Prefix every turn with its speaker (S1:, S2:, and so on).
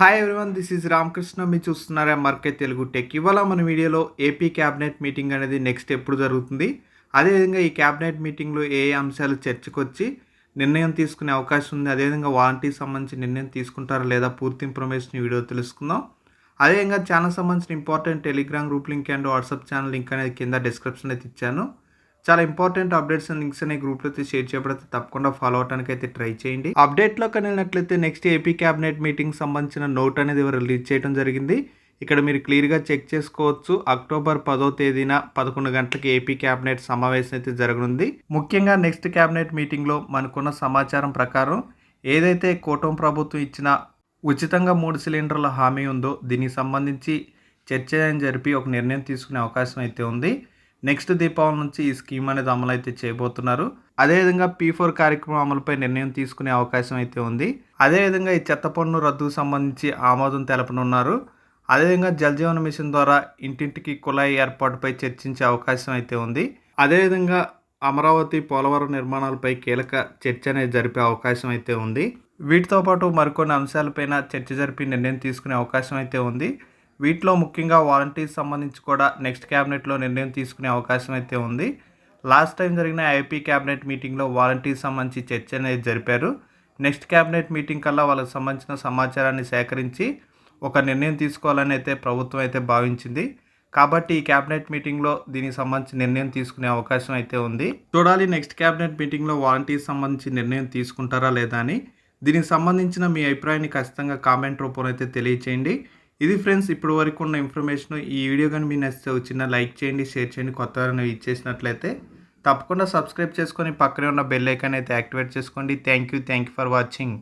S1: Hi everyone this is Ramakrishna మీరు చూస్తున్నారా M R K Telugu tech ఇవాళ మన వీడియోలో ఏపీ క్యాబినెట్ మీటింగ్ అనేది నెక్స్ట్ ఎప్పుడు జరుగుతుంది? అదేవిధంగా ఈ క్యాబినెట్ మీటింగ్లో ఏ అంశాలు చర్చకొచ్చి నిర్ణయం తీసుకునే అవకాశం ఉంది? అదేవిధంగా వాలంటీర్ సంబంధించి నిర్ణయం తీసుకుంటారా లేదా పూర్తి ఇన్ఫర్మేషన్ వీడియో తెలుసుకుందాం. అదేవిధంగా ఛానల్ సంబంధించిన important telegram group link and WhatsApp channel link అనేది కింద డిస్క్రిప్షన్ అయితే ఇచ్చాను. చాలా ఇంపార్టెంట్ అప్డేట్స్ లింక్స్ అనే గ్రూప్లో షేర్ చేయబడితే తప్పకుండా ఫాలో అవడానికి అయితే ట్రై చేయండి. అప్డేట్లో వెళ్ళినట్లయితే next A P cabinet meeting సంబంధించిన నోట్ అనేది రిలీజ్ చేయడం జరిగింది. ఇక్కడ మీరు క్లియర్గా చెక్ చేసుకోవచ్చు. అక్టోబర్ పదో తేదీన పదకొండు గంటలకి ఏపీ క్యాబినెట్ సమావేశం అయితే జరగనుంది. ముఖ్యంగా నెక్స్ట్ క్యాబినెట్ మీటింగ్లో మనకున్న సమాచారం ప్రకారం ఏదైతే కూటమి ప్రభుత్వం ఇచ్చిన ఉచితంగా మూడు సిలిండర్ల హామీ ఉందో దీనికి సంబంధించి చర్చ జరిపి ఒక నిర్ణయం తీసుకునే అవకాశం అయితే ఉంది. నెక్స్ట్ దీపావళి నుంచి ఈ స్కీమ్ అనేది అమలు అయితే చేయబోతున్నారు. అదేవిధంగా పీ ఫోర్ కార్యక్రమం అమలుపై నిర్ణయం తీసుకునే అవకాశం అయితే ఉంది. అదేవిధంగా ఈ చెత్త పన్ను రద్దుకు సంబంధించి ఆమోదం తెలపనున్నారు. అదేవిధంగా జలజీవన మిషన్ ద్వారా ఇంటింటికి కుళాయి ఏర్పాటుపై చర్చించే అవకాశం అయితే ఉంది. అదేవిధంగా అమరావతి పోలవరం నిర్మాణాలపై కీలక చర్చ అనేది జరిపే అవకాశం అయితే ఉంది. వీటితో పాటు మరికొన్ని అంశాలపైన చర్చ జరిపి నిర్ణయం తీసుకునే అవకాశం అయితే ఉంది. వీటిలో ముఖ్యంగా వాలంటీర్స్ సంబంధించి కూడా నెక్స్ట్ క్యాబినెట్లో నిర్ణయం తీసుకునే అవకాశం అయితే ఉంది. లాస్ట్ టైం జరిగిన ఐపీ క్యాబినెట్ మీటింగ్లో వాలంటీర్స్ సంబంధించి చర్చ అనేది జరిపారు. నెక్స్ట్ క్యాబినెట్ మీటింగ్ కల్లా వాళ్ళకి సంబంధించిన సమాచారాన్ని సేకరించి ఒక నిర్ణయం తీసుకోవాలని అయితే ప్రభుత్వం అయితే భావించింది. కాబట్టి ఈ క్యాబినెట్ మీటింగ్లో దీనికి సంబంధించి నిర్ణయం తీసుకునే అవకాశం అయితే ఉంది. చూడాలి నెక్స్ట్ క్యాబినెట్ మీటింగ్లో వాలంటీర్స్ సంబంధించి నిర్ణయం తీసుకుంటారా లేదా అని. దీనికి సంబంధించిన మీ అభిప్రాయాన్ని ఖచ్చితంగా కామెంట్ రూపంలో అయితే తెలియచేయండి. ఇది ఫ్రెండ్స్ ఇప్పటి వరకు ఉన్న ఇన్ఫర్మేషన్ ఈ వీడియో కానీ మీ నచ్చితే చిన్న లైక్ చేయండి షేర్ చేయండి కొత్త ఇచ్చేసినట్లయితే తప్పకుండా సబ్స్క్రైబ్ చేసుకొని పక్కనే ఉన్న బెల్ ఐకాన్ అయితే యాక్టివేట్ చేసుకోండి. Thank you thank you for watching